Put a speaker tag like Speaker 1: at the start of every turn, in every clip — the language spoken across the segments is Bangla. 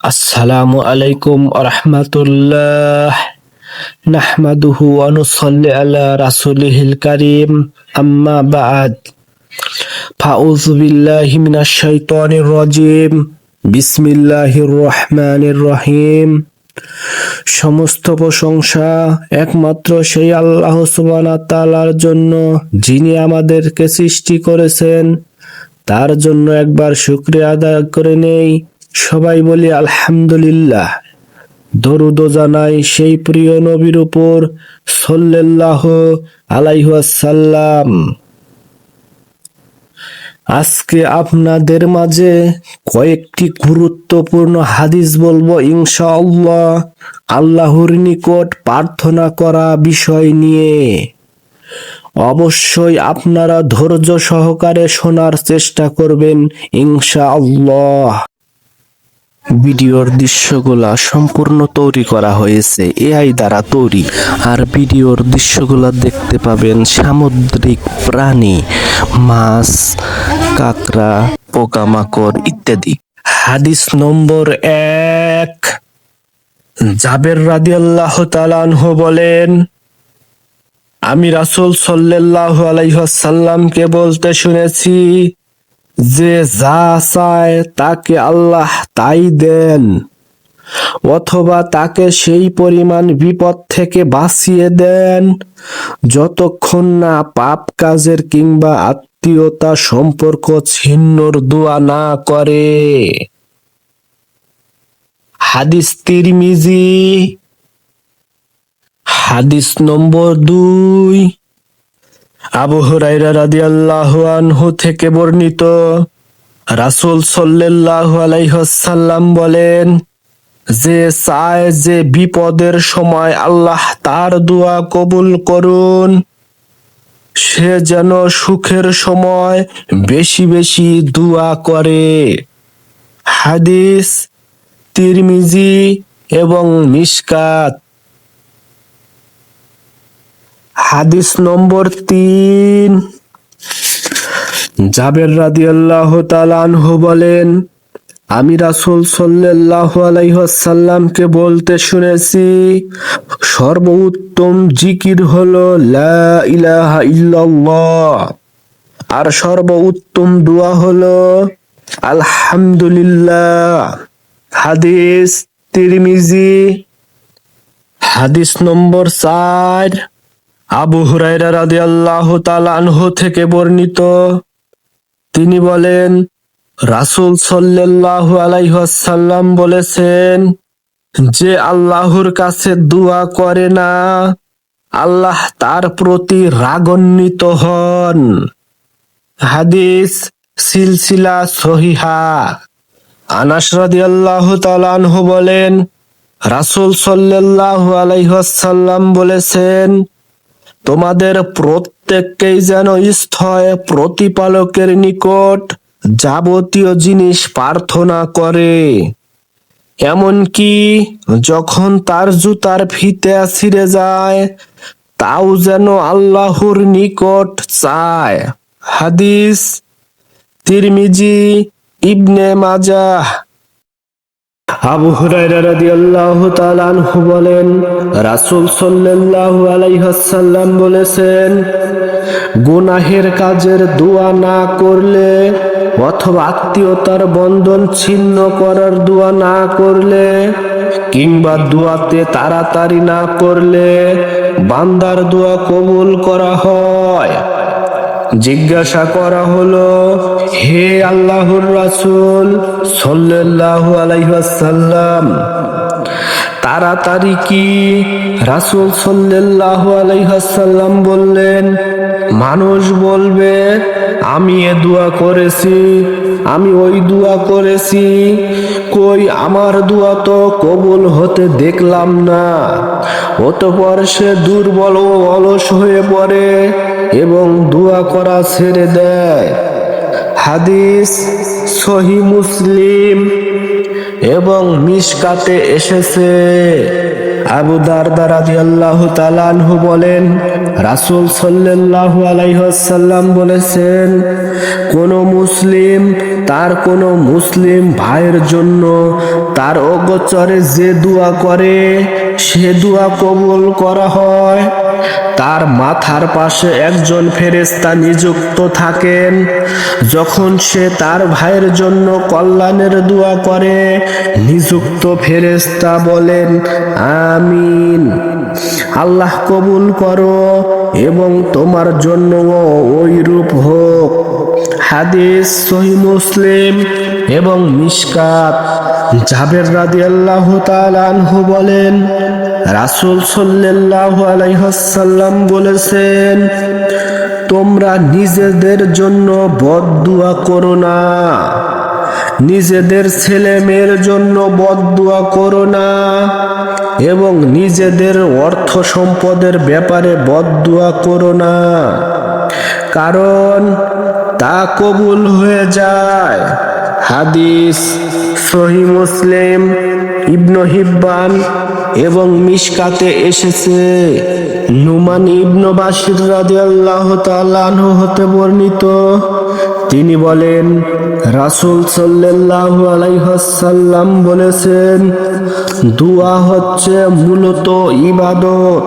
Speaker 1: আসসালামু আলাইকুম আরহামাতুল্লাহ নাহমাদুহু ওয়া নুসাল্লি আলা রাসূলিহিল কারীম। আম্মা বা'দ। ফাউযু বিল্লাহি মিনাশ শাইতানির রাজীম। বিসমিল্লাহির রহমানির রহিম। সমস্ত প্রশংসা একমাত্র সেই আল্লাহ সুবহানাহু তাআলার জন্য, যিনি আমাদেরকে সৃষ্টি করেছেন। তার জন্য একবার শুকরিয়া আদায় করে নেই। সবাই বলি আলহামদুলিল্লাহ। দরুদ জানাই সেই প্রিয় নবীর উপর সাল্লাল্লাহ আলাইহাসাল্লাম আজকে আপনাদের মাঝে কয়েকটি গুরুত্বপূর্ণ হাদিস বলব ইনশাআল্লাহ, আল্লাহর নিকট প্রার্থনা করা বিষয় নিয়ে। অবশ্যই আপনারা ধৈর্য সহকারে শোনার চেষ্টা করবেন ইনশাআল্লাহ। ভিডিওর দৃশ্যগুলা সম্পূর্ণ তৈরি করা হয়েছে, এআই দ্বারা তৈরি। আর ভিডিওর দৃশ্যগুলা দেখতে পাবেন সামুদ্রিক প্রাণী, মাছ, কাঁকড়া, পোকামাকড় ইত্যাদি। হাদিস নম্বর এক, জাবের রাদিয়াল্লাহ তালানহু বলেন, আমি রাসুল সাল্লাল্লাহু আলাইহি ওয়াসাল্লামকে বলতে শুনেছি যে যা চায় তাকে আল্লাহ তাই দেন, অথবা তাকে সেই পরিমাণ বিপদ থেকে বাঁচিয়ে দেন। যতক্ষণ না পাপ কাজের কিংবা আত্মীয়তা সম্পর্ক ছিন্নর দোয়া না করে। হাদিস তিরমিজি, হাদিস নম্বর দুই। আবু হুরাইরা রাদিয়াল্লাহু আনহু থেকে বর্ণিত। রাসূল সাল্লাল্লাহু আলাইহি ওয়াসাল্লাম বলেন, যে চায় যে বিপদের সময় আল্লাহ তার দোয়া কবুল করুন, সে যেন সুখের সময় বেশি বেশি দোয়া করে। হাদিস, তিরমিজি এবং মিশকাত। হাদিস নম্বর তিন। জাবের রাদিয়াল্লাহু তাআলা আনহু বলেন, আমি রাসূল সাল্লাল্লাহু আলাইহি ওয়াসাল্লামকে বলতে শুনেছি, সর্বোত্তম জিকির হলো লা ইলাহা ইল্লাল্লাহ। আর দোয়া হলো আলহামদুলিল্লাহ। হাদিস তিরমিজি, হাদিস নম্বর চার। আবু হুরাইরা রাদিয়াল্লাহু তাআলা আনহু থেকে বর্ণিত। তিনি বলেন, রাসূল সাল্লাল্লাহু আলাইহি ওয়াসাল্লাম বলেছেন, যে আল্লাহর কাছে দোয়া করে না, আল্লাহ তার প্রতি রাগান্বিত হন। হাদিস সিলসিলা সহিহা। আনাস রাদিয়াল্লাহু তাআলা আনহু বলেন, রাসূল সাল্লাল্লাহু আলাইহি ওয়াসাল্লাম বলেছেন তোমাদের প্রত্যেককেই যেন স্থয় প্রতিপালকের নিকট যাবতীয় জিনিস প্রার্থনা করে। এমনকি যখন তার জুতার ফিতে ছিঁড়ে যায়, তাও যেন আল্লাহর নিকট চায়। হাদিস, তিরমিজি, ইবনে মাজাহ আবু হুরায়রা রাদিয়াল্লাহু বলেন, রাসূল সাল্লাল্লাহু আলাইহি ওয়াসাল্লাম বলেছেন, গুনাহের কাজের দোয়া না করলে অথবা আত্মীয়তার বন্ধন ছিন্ন করার দোয়া না করলে কিংবা দোয়াতে তাড়াতাড়ি না করলে বান্দার দোয়া কবুল করা হয়। জিজ্ঞাসা করা হলো, হে আল্লাহর রাসূল সাল্লাল্লাহু আলাইহি ওয়াসাল্লাম, তাড়াতাড়ি কি রাসূল সাল্লাল্লাহু আলাইহি ওয়াসাল্লাম বললেন, মানুষ বলবে, আমি এ দোয়া করেছি, আমি ওই দোয়া করেছি, কই আমার দোয়া তো কবুল হতে দেখলাম না, অতপর সে দুর্বল ও অলস হয়ে পড়ে। এবং দোয়া করা ছেড়ে দেয়। হাদিস সহি মুসলিম। এবং মিশকাতে এসেছে। আবু দারদা রাদিয়াল্লাহু তাআলা আনহু বলেন, রাসূল সাল্লাল্লাহু আলাইহি ওয়াসাল্লাম বলেছেন, কোন মুসলিম তার কোন মুসলিম ভাইয়ের জন্য তার অগোচরে যে দোয়া করে, সে দোয়া কবুল করা হয়। তার মাথার পাশে একজন ফেরেস্তা নিযুক্ত থাকেন। যখন সে তার ভাইয়ের জন্য কল্যাণের দোয়া করে নিযুক্ত ফেরেস্তা বলেন, আমিন। আল্লাহ কবুল করো এবং তোমার জন্য ওই রূপ হোক। হাদিস সহি মুসলিম এবং মিশকাত। জাবের রাদিয়াল্লাহু তাআলা আনহু বলেন, রাসূল সাল্লাল্লাহু আলাইহি ওয়াসাল্লাম বলেছেন, তোমরা নিজেদের জন্য বদদুয়া করো না। নিজেদের ছেলে মেয়ের জন্য বদদুয়া করো না এবং নিজেদের অর্থ সম্পদের ব্যাপারে বদদুয়া করো না। কারণ তা কবুল হয়ে যায়। হাদিস, সহি মুসলিম, ইবনু হিব্বান এবং মিশকাতে এসেছে। নুমান ইবনু বাশির রাদিয়াল্লাহু তাআলা হতে বর্ণিত তিনি বলেন, রাসুল সাল্লাহ আলাইহাল্লাম বলেছেন, দুয়া হচ্ছে মূলত ইবাদত।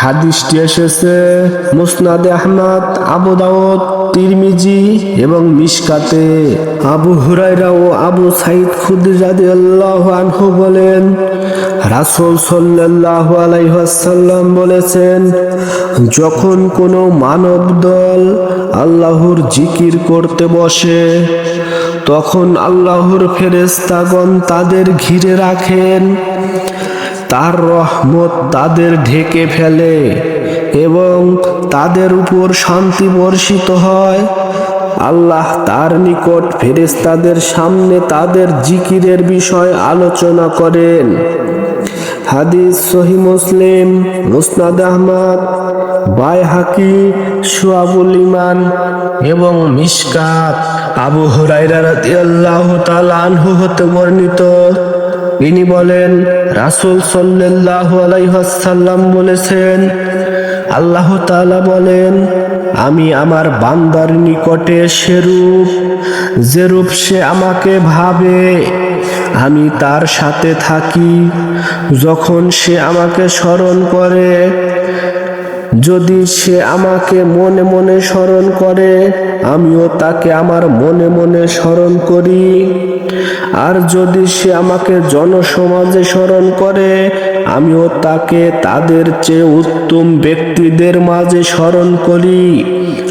Speaker 1: হাদিসটি এসেছে মুসনাদে আহমদ, আবু তিরমিজি এবং মিশকাতে আবু হুরাইরা ও আবু সাইদ খুদ্রি রাদিয়াল্লাহু আনহু বলেন, রাসূল সাল্লাল্লাহু আলাইহি ওয়াসাল্লাম বলেছেন, যখন কোনো মানব দল আল্লাহর জিকির করতে বসে, তখন আল্লাহর ফেরেশতাগণ তাদের ঘিরে রাখেন, তার রহমত তাদের ঢেকে ফেলে। এবং তাদের উপর শান্তি বর্ষিত হয়। আল্লাহ তার নিকট ফেরেশতাদের সামনে তাদের জিকিরের বিষয় আলোচনা করেন। হাদিস সহি মুসলিম, মুসনাদ আহমদ বাই হাকি সুয়াবুল ইমান এবং মিশকাত। আবু হুরাইরা রাদিয়াল্লাহু তাআলা হতে বর্ণিত। তিনি বলেন, রাসূল সাল্লাল্লাহু আলাইহি ওয়াসাল্লাম বলেছেন আল্লাহ তাআলা বলেন, আমি আমার বান্দার নিকটে সেরূপ, যেরূপ সে আমাকে ভাবে, আমি তার সাথে থাকি। যখন সে আমাকে স্মরণ করে, যদি সে আমাকে মনে মনে স্মরণ করে, আমিও তাকে আমার মনে মনে স্মরণ করি। আর যদি সে আমাকে জনসমাজে স্মরণ করে, আমিও তাকে তাদের চেয়ে উত্তম ব্যক্তিদের মাঝে স্মরণ করি।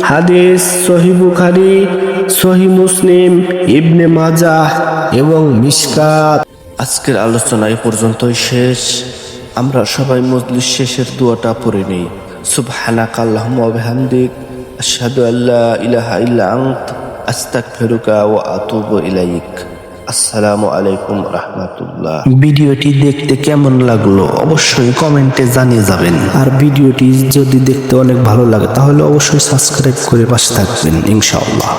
Speaker 1: হাদিস, সহি বুখারি, সহি মুসলিম, ইবনে মাজাহ এবং মিশকাত আজকের আলোচনা এ পর্যন্তই শেষ। আমরা সবাই মজলিস শেষের দোয়াটা পড়ে নেই। সুবহানাক আল্লাহুম্মা বিহামদিক। আশহাদু আল্লা ইলাহা ইল্লা আনত। আস্তাগফিরুকা ইলাইক। আসসালামু আলাইকুম রাহমাতুল্লাহ। ভিডিওটি দেখতে কেমন লাগল অবশ্যই কমেন্টে জানিয়ে যাবেন। আর ভিডিওটি যদি দেখতে অনেক ভালো লাগে, তাহলে অবশ্যই সাবস্ক্রাইব করে পাশে থাকবেন, ইনশাআল্লাহ।